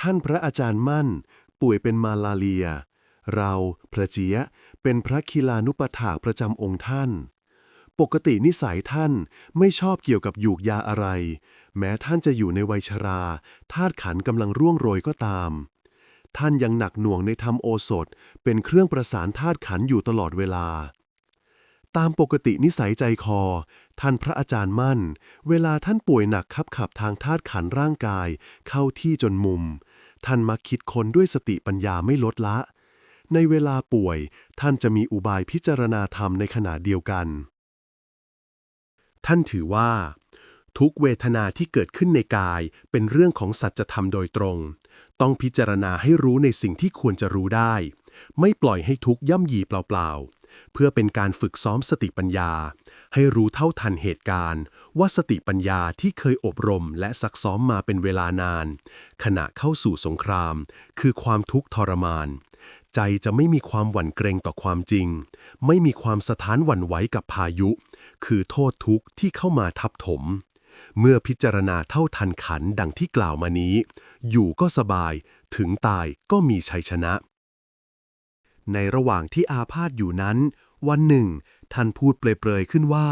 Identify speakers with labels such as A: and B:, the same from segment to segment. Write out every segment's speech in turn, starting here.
A: ท่านพระอาจารย์มั่น ป่วยเป็นมาลาเรีย เราพระเจียเป็นพระคิลานุปถากประจำองค์ท่าน ปกตินิสัยท่านไม่ชอบเกี่ยวกับยูกยาอะไร แม้ท่านจะอยู่ในวัยชราธาตุขันกำลังร่วงโรยก็ตาม ท่านยังหนักหน่วงในธรรมโอสถ เป็นเครื่องประสานธาตุขันอยู่ตลอดเวลาตามปกตินิสัยใจคอ ท่านพระอาจารย์มั่น เวลาท่านป่วยหนักขับขับทางธาตุขันร่างกาย เข้าที่จนมุม ท่านมักคิดคนด้วยสติปัญญาไม่ลดละ ในเวลาป่วย ท่านจะมีอุบายพิจารณาธรรมในขณะเดียวกัน ท่านถือว่า ทุกเวทนาที่เกิดขึ้นในกายเป็นเรื่องของสัจธรรมโดยตรง ต้องพิจารณาให้รู้ในสิ่งที่ควรจะรู้ได้ ไม่ปล่อยให้ทุกย่ำยีเปล่าๆ เพื่อเป็นการฝึกซ้อมสติปัญญา ให้รู้เท่าทันเหตุการณ์ ว่าสติปัญญาที่เคยอบรมและซักซ้อมมาเป็นเวลานาน ขณะเข้าสู่สงคราม คือความทุกข์ทรมาน ใจจะไม่มีความหวั่นเกรงต่อความจริง ไม่มีความสะท้านหวั่นไหวกับพายุ คือโทษทุกข์ที่เข้ามาทับถม เมื่อพิจารณาเท่าทันขันดังที่กล่าวมานี้ อยู่ก็สบาย ถึงตายก็มีชัยชนะในระหว่างที่อาพาธอยู่นั้น วันหนึ่ง ท่านพูดเปรยๆขึ้นว่า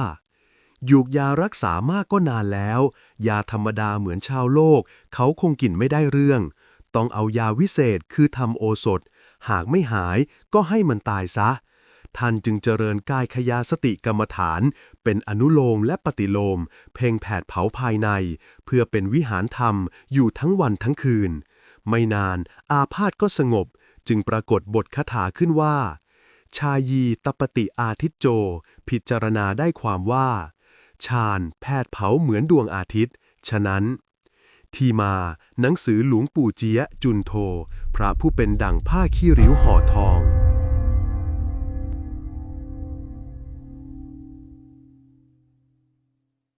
A: หยูกยารักษามากก็นานแล้ว ยาธรรมดาเหมือนชาวโลก เขาคงกินไม่ได้เรื่อง ต้องเอายาวิเศษคือทำโอสถ หากไม่หายก็ให้มันตายซะ ท่านจึงเจริญกายขยาสติกรรมฐาน เป็นอนุโลมและปฏิโลม เพ่งแผดเผาภายใน เพื่อเป็นวิหารธรรมอยู่ทั้งวันทั้งคืน ไม่นานอาพาธก็สงบ จึงปรากฏบทคาถาขึ้นว่า ชายีตปฏิอาทิตโจ พิจารณาได้ความว่าฌานแพทย์เผาเหมือนดวงอาทิตย์ ฉะนั้น ที่มาหนังสือหลวงปู่เจียจุนโท พระผู้เป็นดั่งผ้าขี้ริ้วห่อทอง